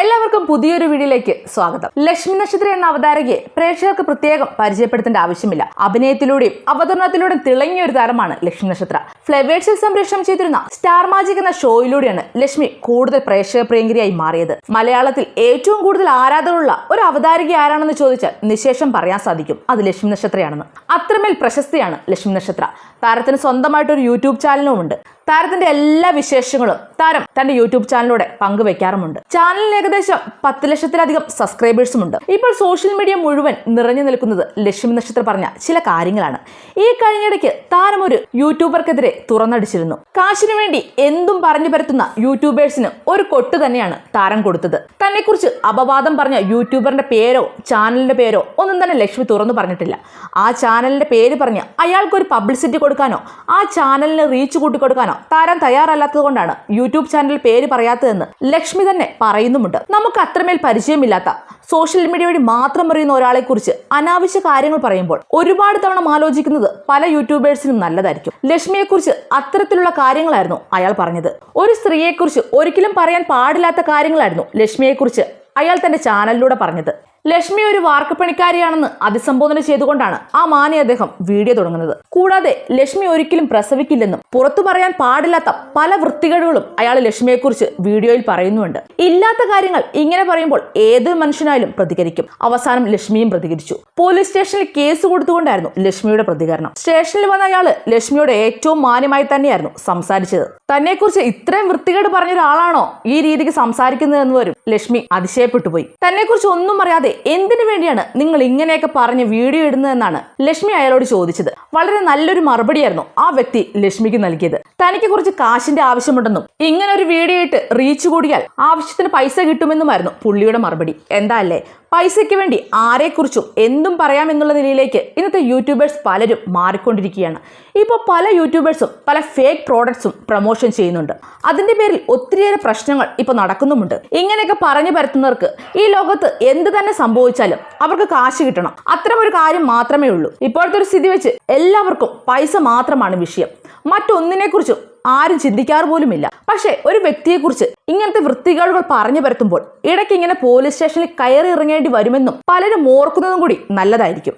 എല്ലാവർക്കും പുതിയൊരു വീഡിയോയിലേക്ക് സ്വാഗതം. ലക്ഷ്മി നക്ഷത്ര എന്ന അവതാരകയെ പ്രേക്ഷകർക്ക് പ്രത്യേകം പരിചയപ്പെടുത്തേണ്ട ആവശ്യമില്ല. അഭിനയത്തിലൂടെയും അവതരണത്തിലൂടെയും തിളങ്ങിയ ഒരു താരമാണ് ലക്ഷ്മി നക്ഷത്ര. ഫ്ലവേഴ്സിൽ സംപ്രേഷണം ചെയ്തിരുന്ന സ്റ്റാർ മാജിക് എന്ന ഷോയിലൂടെയാണ് ലക്ഷ്മി കൂടുതൽ പ്രേക്ഷക പ്രിയങ്കരിയായി മാറിയത്. മലയാളത്തിൽ ഏറ്റവും കൂടുതൽ ആരാധകരുള്ള ഒരു അവതാരക ആരാണെന്ന് ചോദിച്ചാൽ നിശേഷം പറയാൻ സാധിക്കും. അത് ലക്ഷ്മി നക്ഷത്രയാണെന്ന്. അത്രമേൽ പ്രശസ്തിയാണ് ലക്ഷ്മി നക്ഷത്ര. താരത്തിന് സ്വന്തമായിട്ട് ഒരു യൂട്യൂബ് ചാനലും ഉണ്ട്. താരത്തിന്റെ എല്ലാ വിശേഷങ്ങളും താരം തന്റെ യൂട്യൂബ് ചാനലിലൂടെ പങ്കുവെക്കാറുമുണ്ട്. ചാനലിന് ഏകദേശം പത്ത് ലക്ഷത്തിലധികം സബ്സ്ക്രൈബേഴ്സും ഉണ്ട് ഇപ്പോൾ സോഷ്യൽ മീഡിയ മുഴുവൻ നിറഞ്ഞു നിൽക്കുന്നത് ലക്ഷ്മി നക്ഷത്രം പറഞ്ഞ ചില കാര്യങ്ങളാണ്. ഈ കഴിഞ്ഞിടയ്ക്ക് താരം ഒരു യൂട്യൂബർക്കെതിരെ തുറന്നടിച്ചിരുന്നു. കാശിനു വേണ്ടി എന്തും പറഞ്ഞു പരത്തുന്ന യൂട്യൂബേഴ്സിന് ഒരു കൊട്ട് തന്നെയാണ് താരം കൊടുത്തത്. തന്നെക്കുറിച്ച് അപവാദം പറഞ്ഞ യൂട്യൂബറിന്റെ പേരോ ചാനലിന്റെ പേരോ ഒന്നും തന്നെ ലക്ഷ്മി തുറന്നു പറഞ്ഞിട്ടില്ല. ആ ചാനലിന്റെ പേര് പറഞ്ഞ് അയാൾക്ക് ഒരു പബ്ലിസിറ്റി കൊടുക്കാനോ ആ ചാനലിന് റീച്ച് കൂട്ടി കൊടുക്കാനോ താരം തയ്യാറല്ലാത്തത് കൊണ്ടാണ് യൂട്യൂബ് ചാനൽ പേര് പറയാത്തതെന്ന് ലക്ഷ്മി തന്നെ പറയുന്നുമുണ്ട്. നമുക്ക് അത്രമേൽ പരിചയമില്ലാത്ത സോഷ്യൽ മീഡിയ വഴി മാത്രം അറിയുന്ന ഒരാളെ കുറിച്ച് അനാവശ്യ കാര്യങ്ങൾ പറയുമ്പോൾ ഒരുപാട് തവണ ആലോചിക്കുന്നത് പല യൂട്യൂബേഴ്സിനും നല്ലതായിരിക്കും. ലക്ഷ്മിയെക്കുറിച്ച് അത്തരത്തിലുള്ള കാര്യങ്ങളായിരുന്നു അയാൾ പറഞ്ഞത്. ഒരു സ്ത്രീയെക്കുറിച്ച് ഒരിക്കലും പറയാൻ പാടില്ലാത്ത കാര്യങ്ങളായിരുന്നു ലക്ഷ്മിയെക്കുറിച്ച് അയാൾ തന്റെ ചാനലിലൂടെ പറഞ്ഞത്. ലക്ഷ്മി ഒരു വാർക്കപ്പണിക്കാരിയാണെന്ന് അതിസംബോധന ചെയ്തുകൊണ്ടാണ് ആ മാനെ അദ്ദേഹം വീഡിയോ തുടങ്ങുന്നത്. കൂടാതെ ലക്ഷ്മി ഒരിക്കലും പ്രസവിക്കില്ലെന്നും പുറത്തു പറയാൻ പാടില്ലാത്ത പല വൃത്തികേടുകളും അയാൾ ലക്ഷ്മിയെക്കുറിച്ച് വീഡിയോയിൽ പറയുന്നുണ്ട് ഇല്ലാത്ത കാര്യങ്ങൾ ഇങ്ങനെ പറയുമ്പോൾ ഏത് മനുഷ്യനായാലും പ്രതികരിക്കും. അവസാനം ലക്ഷ്മിയും പ്രതികരിച്ചു. പോലീസ് സ്റ്റേഷനിൽ കേസ് കൊടുത്തുകൊണ്ടായിരുന്നു ലക്ഷ്മിയുടെ പ്രതികരണം. സ്റ്റേഷനിൽ വന്ന അയാൾ ലക്ഷ്മിയോട് ഏറ്റവും മാന്യമായി തന്നെയായിരുന്നു സംസാരിച്ചത്. തന്നെക്കുറിച്ച് ഇത്രയും വൃത്തികേട് പറഞ്ഞ ഒരാളാണോ ഈ രീതിക്ക് സംസാരിക്കുന്നതെന്ന് വരും? ലക്ഷ്മി അതിശയപ്പെട്ടു പോയി. തന്നെക്കുറിച്ച് ഒന്നും അറിയാതെ എന്തിനു വേണ്ടിയാണ് നിങ്ങൾ ഇങ്ങനെയൊക്കെ പറഞ്ഞ് വീഡിയോ ഇടുന്നതെന്നാണ് ലക്ഷ്മി അയാളോട് ചോദിച്ചത്. വളരെ നല്ലൊരു മറുപടിയായിരുന്നു ആ വ്യക്തി ലക്ഷ്മിക്ക് നൽകിയത്. തനിക്ക് കുറച്ച് കാശിന്റെ ആവശ്യമുണ്ടെന്നും ഇങ്ങനെ ഒരു വീഡിയോ ഇട്ട് റീച്ച് കൂടിയാൽ ആവശ്യത്തിന് പൈസ കിട്ടുമെന്നുമായിരുന്നു പുള്ളിയുടെ മറുപടി. എന്താ അല്ലേ? പൈസയ്ക്ക് വേണ്ടി ആരെക്കുറിച്ചും എന്തും പറയാമെന്നുള്ള നിലയിലേക്ക് ഇന്നത്തെ യൂട്യൂബേഴ്സ് പലരും മാറിക്കൊണ്ടിരിക്കുകയാണ്. ഇപ്പോൾ പല യൂട്യൂബേഴ്സും പല ഫേക്ക് പ്രോഡക്ട്സും പ്രൊമോഷൻ ചെയ്യുന്നുണ്ട്. അതിന്റെ പേരിൽ ഒത്തിരിയേറെ പ്രശ്നങ്ങൾ ഇപ്പോൾ നടക്കുന്നുമുണ്ട്. ഇങ്ങനെയൊക്കെ പറഞ്ഞു പരത്തുന്നവർക്ക് ഈ ലോകത്ത് എന്ത് തന്നെ സംഭവിച്ചാലും അവർക്ക് കാശ് കിട്ടണം. അത്തരം ഒരു കാര്യം മാത്രമേ ഉള്ളൂ. ഇപ്പോഴത്തെ ഒരു സ്ഥിതി വെച്ച് എല്ലാവർക്കും പൈസ മാത്രമാണ് വിഷയം. മറ്റൊന്നിനെക്കുറിച്ചും ആരും ചിന്തിക്കാറ് പോലുമില്ല. പക്ഷേ ഒരു വ്യക്തിയെക്കുറിച്ച് ഇങ്ങനത്തെ വൃത്തികേടുകൾ പറഞ്ഞു പരത്തുമ്പോൾ ഇടയ്ക്ക് ഇങ്ങനെ പോലീസ് സ്റ്റേഷനിൽ കയറി ഇറങ്ങേണ്ടി വരുമെന്നും പലരും ഓർക്കുന്നതും കൂടി നല്ലതായിരിക്കും.